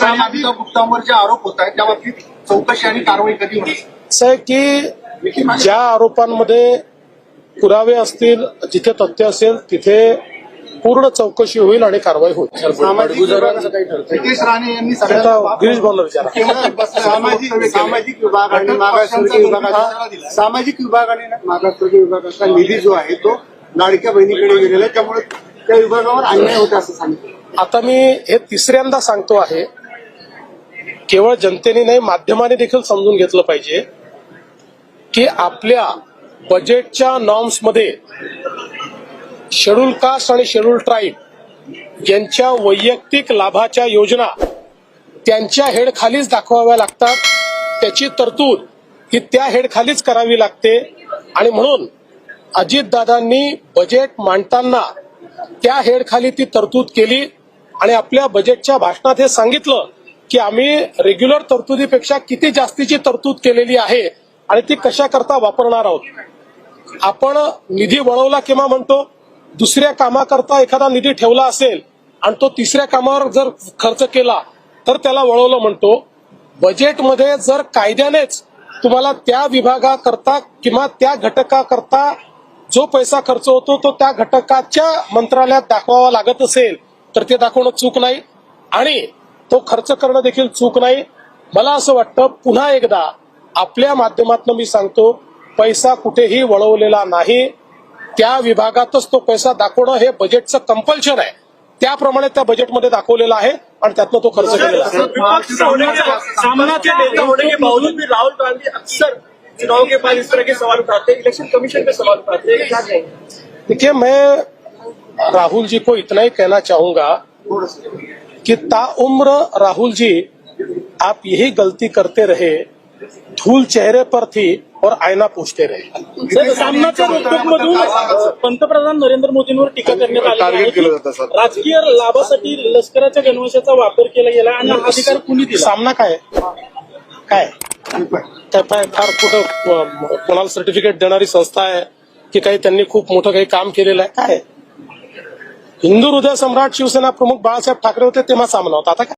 केसरकर आणि अमिताभ गुप्तांवर जे आरोप होत आहेत त्या बाबतीत चौकशी आणि कारवाई कधी होणार? असं आहे की ज्या आरोपांमध्ये पुरावे असतील जिथे तथ्य असेल तिथे पूर्ण चौकशी होईल आणि कारवाई होईल. सामाजिक नितेश राणे यांनी गिरीश भाऊला विचारा सामाजिक सामाजिक विभाग आणि मागासवर्गीय विभागाचा सामाजिक विभाग आणि मागासवर्गीय विभागाचा निधी जो आहे तो लाडक्या बहिणीकडे गेलेला आहे. त्यामुळे त्या विभागावर अन्याय होता असं सांगितलं. आता मी हे तिसऱ्यांदा सांगतो आहे. केवळ जनतेने नाही माध्यमाने देखील समजून घेतलं पाहिजे की आपल्या बजेटच्या नॉर्म्समध्ये शेड्यूल कास्ट आणि शेड्यूल ट्राईब यांच्या वैयक्तिक लाभाच्या योजना त्यांच्या हेडखालीच दाखवाव्या लागतात. त्याची तरतूद ही त्या हेडखालीच करावी लागते. आणि म्हणून अजितदादांनी बजेट मांडताना त्या हेडखाली ती तरतूद केली आणि आपल्या बजेटच्या भाषणात हे सांगितलं की आम्ही रेग्युलर तरतुदीपेक्षा किती जास्तीची तरतूद केलेली आहे आणि ती कशाकरता वापरणार आहोत? आपण निधी वळवला किंवा म्हणतो दुसऱ्या कामाकरता एखादा निधी ठेवला असेल आणि तो तिसऱ्या कामावर जर खर्च केला तर त्याला वळवलं म्हणतो. बजेटमध्ये जर कायद्यानेच तुम्हाला त्या विभागाकरता किंवा त्या घटकाकरता जो पैसा खर्च होतो तो त्या घटकाच्या मंत्रालयात दाखवावा लागत असेल तर ते दाखवणं चूक नाही. आणि तो खर्च करणं देखील चूक नाही. मला असं वाटतं पुन्हा एकदा आपल्या माध्यमातून मी सांगतो पैसा कुठेही वळवलेला नाही. त्या विभागातच तो पैसा दाखवणं हे बजेटचं कंपल्शन आहे. त्याप्रमाणे त्या बजेटमध्ये दाखवलेलं आहे आणि त्यातनं तो खर्च केलेला आहे. राहुल गांधी अक्सर चुनाव के बाद इस तरह के सवाल उठाते हैं इलेक्शन कमीशन पे सवाल उठाते. हैं देखिए मैं राहुल जी को इतना ही कहना चाहूंगा कि ताउम्र राहुल जी आप यही गलती करते रहे धूल चेहरे पर थी और आईना पूछते रहे। सामनाच्या पंतप्रधान नरेंद्र मोदींवर टीका करण्यात आली राजकीय लाभासाठी लष्कराच्या गणवेशाचा वापर केला गेला आणि हा अधिकार कुणी दिला? सामना काय? काय? काय फार फार कुठं कोणाला सर्टिफिकेट देणारी संस्था आहे की काही त्यांनी खूप मोठं काही काम केलेलं आहे? काय? हिंदू हृदय सम्राट शिवसेना प्रमुख बाळासाहेब ठाकरे होते तेव्हा सामना होता. आता काय?